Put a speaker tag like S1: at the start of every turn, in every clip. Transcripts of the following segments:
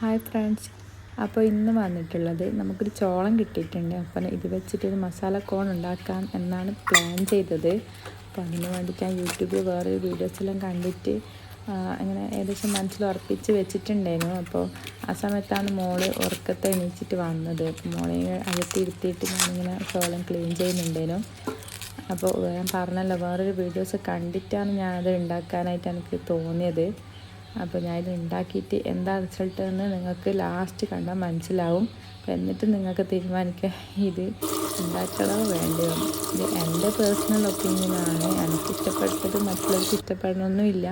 S1: Hi friends അപ്പോൾ ഇന്ന് വന്നിട്ടുള്ളത് നമുക്കൊരു ചോളം കിട്ടിയിട്ടുണ്ട്. അപ്പം ഇത് വെച്ചിട്ടൊരു മസാല കോൺ ഉണ്ടാക്കാം എന്നാണ് പ്ലാൻ ചെയ്തത്. അപ്പോൾ അതിന് വേണ്ടിയിട്ട് ഞാൻ യൂട്യൂബിൽ വേറെ വീഡിയോസെല്ലാം കണ്ടിട്ട് അങ്ങനെ ഏകദേശം മനസ്സിൽ ഉറപ്പിച്ച് വെച്ചിട്ടുണ്ടായിരുന്നു. അപ്പോൾ ആ സമയത്താണ് മോൾ ഉറക്കത്തെ എണീച്ചിട്ട് വന്നത്. അപ്പോൾ മോളെ അകത്തിരുത്തിയിട്ട് ഞാനിങ്ങനെ ചോളം ക്ലീൻ ചെയ്യുന്നുണ്ടായിരുന്നു. അപ്പോൾ ഞാൻ പറഞ്ഞല്ലോ വേറൊരു വീഡിയോസ് കണ്ടിട്ടാണ് ഞാനത് ഉണ്ടാക്കാനായിട്ട് എനിക്ക് തോന്നിയത്. അപ്പോൾ ഞാനിത് ഉണ്ടാക്കിയിട്ട് എന്താ റിസൾട്ട് എന്ന് നിങ്ങൾക്ക് ലാസ്റ്റ് കണ്ടാൽ മനസ്സിലാവും. എന്നിട്ട് നിങ്ങൾക്ക് തീരുമാനിക്കാം. ഇത് ഉണ്ടാക്കണോ വേണ്ടയോ? ഇത് എന്റെ പേഴ്സണൽ ഒപ്പീനിയനാണ് എനിക്ക് ഇഷ്ടപ്പെട്ടത് മറ്റുള്ളവർക്ക് ഇഷ്ടപ്പെടണമൊന്നുമില്ല.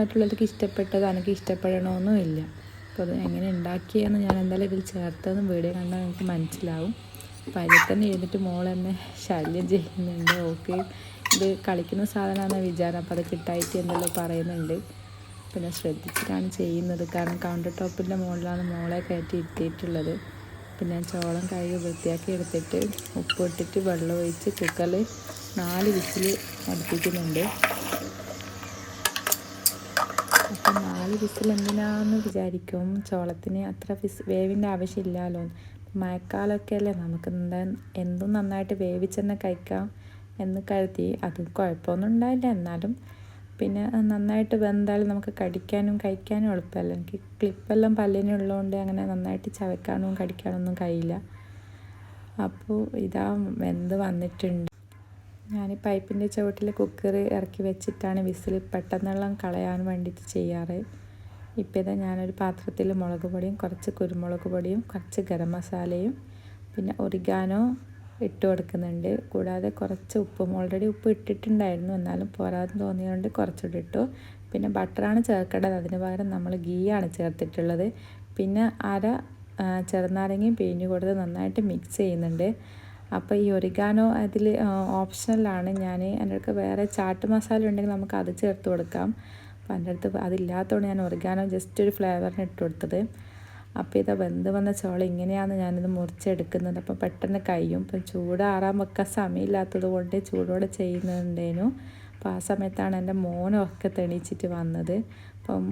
S1: മറ്റുള്ളവർക്ക് ഇഷ്ടപ്പെട്ടത് എനിക്ക് ഇഷ്ടപ്പെടണമെന്നുമില്ല. അപ്പോൾ അത് എങ്ങനെ ഉണ്ടാക്കിയെന്ന് ഞാൻ എന്തായാലും ഇതിൽ ചേർത്തെന്ന് വീഡിയോ കണ്ടാൽ നിങ്ങൾക്ക് മനസ്സിലാവും. അതിൽ തന്നെ മോൾ എന്നെ ശല്യം ചെയ്യുന്നുണ്ട്. ഓക്കെ ഇത് കളിക്കുന്ന സാധനമാണെന്ന് വിചാരം. അപ്പോൾ അത് കിട്ടായിട്ട് എന്തെല്ലാം പറയുന്നുണ്ട്. പിന്നെ ശ്രദ്ധിച്ചിട്ടാണ് ചെയ്യുന്നത്. കാരണം കൗണ്ടർ ടോപ്പിന്റെ മുകളിലാണ് മോളെ കയറ്റി ഇരുത്തിയിട്ടുള്ളത്. പിന്നെ ചോളം കഴുകി വൃത്തിയാക്കി എടുത്തിട്ട് ഉപ്പ് ഇട്ടിട്ട് വെള്ളം ഒഴിച്ച് കുക്കറിൽ നാല് വിസിൽ അടുപ്പിക്കുന്നുണ്ട്. അപ്പം നാല് വിസിൽ എന്തിനാന്ന് വിചാരിക്കും? ചോളത്തിന് അത്ര വിസ് വേവിന്റെ ആവശ്യമില്ലല്ലോ മഴക്കാലമൊക്കെ അല്ലേ? നമുക്ക് എന്താ എന്തും നന്നായിട്ട് വേവിച്ചെന്നെ കഴിക്കാം എന്ന് കരുതി. അത് കുഴപ്പമൊന്നും ഉണ്ടായില്ല. എന്നാലും പിന്നെ നന്നായിട്ട് വെന്താൽ നമുക്ക് കടിക്കാനും കഴിക്കാനും എളുപ്പമല്ല. എനിക്ക് ക്ലിപ്പെല്ലാം പല്ലിനുള്ളതുകൊണ്ട് അങ്ങനെ നന്നായിട്ട് ചവയ്ക്കാനും കടിക്കാനൊന്നും കഴിയില്ല. അപ്പോൾ ഇതാ വെന്ത് വന്നിട്ടുണ്ട്. ഞാൻ പൈപ്പിന്റെ ചുവട്ടിൽ കുക്കർ ഇറക്കി വെച്ചിട്ടാണ് വിസിൽ പെട്ടെന്നെല്ലാം കളയാൻ വേണ്ടിയിട്ട് ചെയ്യാറ്. ഇപ്പോൾ ഇതാ ഞാനൊരു പാത്രത്തിൽ മുളക് പൊടിയും കുറച്ച് കുരുമുളക് പൊടിയും കുറച്ച് ഗരം മസാലയും പിന്നെ ഒറിഗാനോ ഇട്ട് കൊടുക്കുന്നുണ്ട്. കൂടാതെ കുറച്ച് ഉപ്പും ഓൾറെഡി ഉപ്പ് ഇട്ടിട്ടുണ്ടായിരുന്നു. എന്നാലും പോരാതെ തോന്നിയതുകൊണ്ട് കുറച്ചുകൂടി ഇട്ടു. പിന്നെ ബട്ടറാണ് ചേർക്കേണ്ടത്. അതിന് പകരം നമ്മൾ ഗീയാണ് ചേർത്തിട്ടുള്ളത്. പിന്നെ അര ചെറുനാരങ്ങയും പിഴിഞ്ഞു കൊടുത്ത് നന്നായിട്ട് മിക്സ് ചെയ്യുന്നുണ്ട്. അപ്പോൾ ഈ ഒരിഗാനോ അതിൽ ഓപ്ഷണലാണ് ഞാൻ എന്റെ വേറെ ചാട്ട് മസാല ഉണ്ടെങ്കിൽ നമുക്ക് അത് ചേർത്ത് കൊടുക്കാം. അപ്പോൾ എന്റെ അടുത്ത് അതില്ലാത്തതുകൊണ്ട് ഞാൻ ഒറിഗാനോ ജസ്റ്റ് ഒരു ഫ്ലേവറിന് ഇട്ട് കൊടുത്തത്. അപ്പോൾ ഇത് വെന്ത് വന്ന ചോള ഇങ്ങനെയാണ് ഞാനിത് മുറിച്ചെടുക്കുന്നത്. അപ്പോൾ പെട്ടെന്ന് കഴിയും. ഇപ്പം ചൂടാറാൻ വെക്കാൻ സമയമില്ലാത്തത് കൊണ്ട് ചൂടോടെ ചെയ്യുന്നുണ്ടേനു. അപ്പോൾ ആ സമയത്താണ് എന്റെ മോനൊക്കെ തെണീച്ചിട്ട് വന്നത്. അപ്പം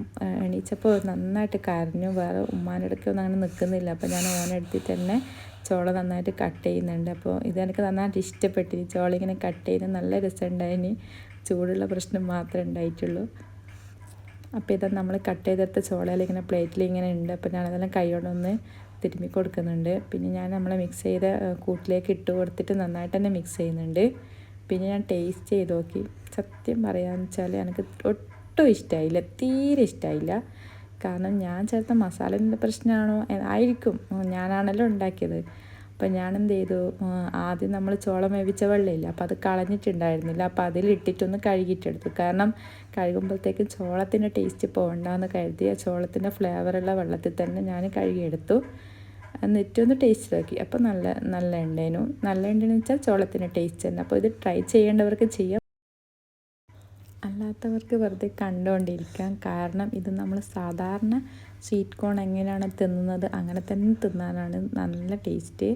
S1: എണീച്ചപ്പോൾ നന്നായിട്ട് കരഞ്ഞു. വേറെ ഉമ്മാന്റെ അടുക്കൊന്നും അങ്ങനെ നിൽക്കുന്നില്ല അപ്പോൾ ഞാൻ ഓനെടുത്തിട്ട് തന്നെ ചോള നന്നായിട്ട് കട്ട് ചെയ്യുന്നുണ്ട്. അപ്പോൾ ഇതെനിക്ക് നന്നായിട്ട് ഇഷ്ടപ്പെട്ടു. ഈ ചോള ഇങ്ങനെ കട്ട് ചെയ്യുന്നത് നല്ല രസമുണ്ടായിന്. ചൂടുള്ള പ്രശ്നം മാത്രമേ ഉണ്ടായിട്ടുള്ളൂ. അപ്പോൾ ഇതാ നമ്മൾ കട്ട് ചെയ്തെടുത്ത ചോളയിൽ ഇങ്ങനെ പ്ലേറ്റിൽ ഇങ്ങനെ ഉണ്ട്. അപ്പോൾ ഞാനതെല്ലാം കൈയോടൊന്ന് തിരുമ്മി കൊടുക്കുന്നുണ്ട്. പിന്നെ ഞാൻ നമ്മളെ മിക്സ് ചെയ്ത കൂട്ടിലേക്ക് ഇട്ട് കൊടുത്തിട്ട് നന്നായിട്ട് തന്നെ മിക്സ് ചെയ്യുന്നുണ്ട്. പിന്നെ ഞാൻ ടേസ്റ്റ് ചെയ്ത് നോക്കി. സത്യം പറയാന്ന് വെച്ചാൽ എനിക്ക് ഒട്ടും ഇഷ്ടമായില്ല തീരെ ഇഷ്ടമായില്ല കാരണം ഞാൻ ചേർത്ത മസാലേന്റെ പ്രശ്നമാണോ ആയിരിക്കും. ഞാനാണല്ലോ ഉണ്ടാക്കിയത്. അപ്പം ഞാൻ എന്ത് ചെയ്തു ആദ്യം നമ്മൾ ചോളം വേവിച്ച വെള്ളമില്ല അപ്പോൾ അത് കളഞ്ഞിട്ടുണ്ടായിരുന്നില്ല അപ്പോൾ അതിലിട്ടിട്ടൊന്ന് കഴുകിയിട്ടെടുത്തു. കാരണം കഴുകുമ്പോഴത്തേക്കും ചോളത്തിന്റെ ടേസ്റ്റ് പോകണ്ടെന്ന് കരുതി ആ ചോളത്തിന്റെ ഫ്ലേവറുള്ള വെള്ളത്തിൽ തന്നെ ഞാൻ കഴുകിയെടുത്തു. എന്നിട്ടൊന്ന് ടേസ്റ്റ് നോക്കി അപ്പോൾ നല്ല നല്ല എണ്ണേനു. നല്ല എണ്ണയെന്ന് വെച്ചാൽ ചോളത്തിന്റെ ടേസ്റ്റ് തന്നെ. അപ്പോൾ ഇത് ട്രൈ ചെയ്യേണ്ടവർക്ക് ചെയ്യാം. അല്ലാത്തവർക്ക് വെറുതെ കണ്ടുകൊണ്ടിരിക്കാം കാരണം ഇത് നമ്മൾ സാധാരണ സ്വീറ്റ് കോൺ എങ്ങനെയാണ് തിന്നുന്നത്? അങ്ങനെ തന്നെ തിന്നാനാണ് നല്ല ടേസ്റ്റ്